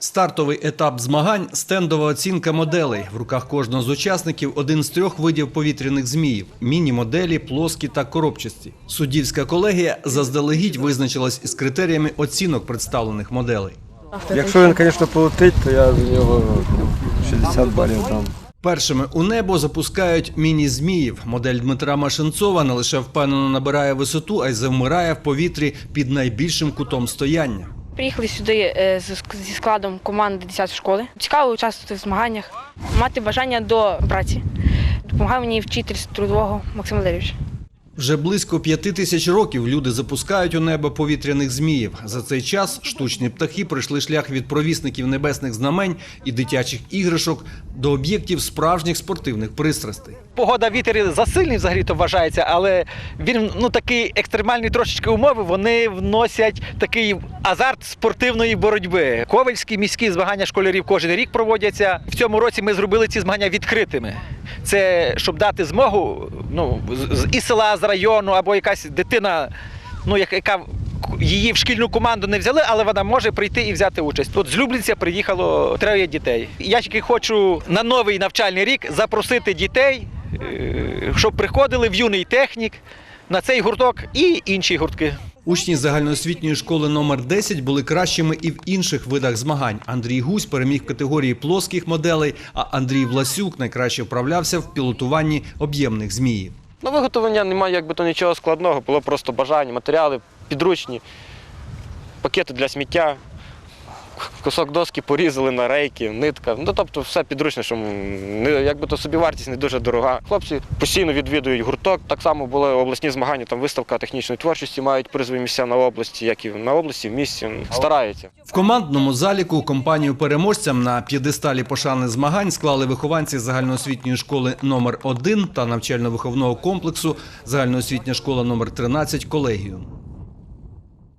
Стартовий етап змагань стендова оцінка моделей. В руках кожного з учасників один з трьох видів повітряних зміїв: міні-моделі, плоскі та коробчасті. Суддівська колегія заздалегідь визначилась із критеріями оцінок представлених моделей. Якщо він, звісно, полетить, то я за нього 60 балів дам. Першими у небо запускають міні-зміїв. Модель Дмитра Машинцова не лише впевнено набирає висоту, а й завмирає в повітрі під найбільшим кутом стояння. Приїхали сюди е, зі складом команди 10 школи. Цікаво участвувати в змаганнях, мати бажання до праці. Допомагав мені вчитель трудового Максим Валерійович. Вже близько п'яти тисяч років люди запускають у небо повітряних зміїв. За цей час штучні птахи пройшли шлях від провісників небесних знамень і дитячих іграшок до об'єктів справжніх спортивних пристрастей. Погода вітер засильний взагалі то вважається, але він ну такий екстремальні трошечки умови. Вони вносять такий азарт спортивної боротьби. Ковальські міські змагання школярів кожен рік проводяться. В цьому році ми зробили ці змагання відкритими. Це щоб дати змогу ну з- із села, з району або якась дитина, ну як- яка її в шкільну команду не взяли, але вона може прийти і взяти участь. От з Люблінця приїхало троє дітей. Я тільки хочу на новий навчальний рік запросити дітей, е, щоб приходили в юний технік на цей гурток і інші гуртки. Учні загальноосвітньої школи номер 10 були кращими і в інших видах змагань. Андрій Гусь переміг в категорії плоских моделей, а Андрій Власюк найкраще вправлявся в пілотуванні об'ємних змії. На виготовлення немає якби то нічого складного, було просто бажання, матеріали підручні, пакети для сміття, кусок доски порізали на рейки, нитка. Ну тобто все підручне, що не, якби то собівартість не дуже дорога. Хлопці постійно відвідують гурток. Так само були обласні змагання, там виставка технічної творчості, мають призові місця на області, як і на області, в місті. Стараються. В командному заліку компанію переможцям на п'єдесталі пошани змагань склали вихованці загальноосвітньої школи номер 1 та навчально-виховного комплексу загальноосвітня школа номер 13 колегіум.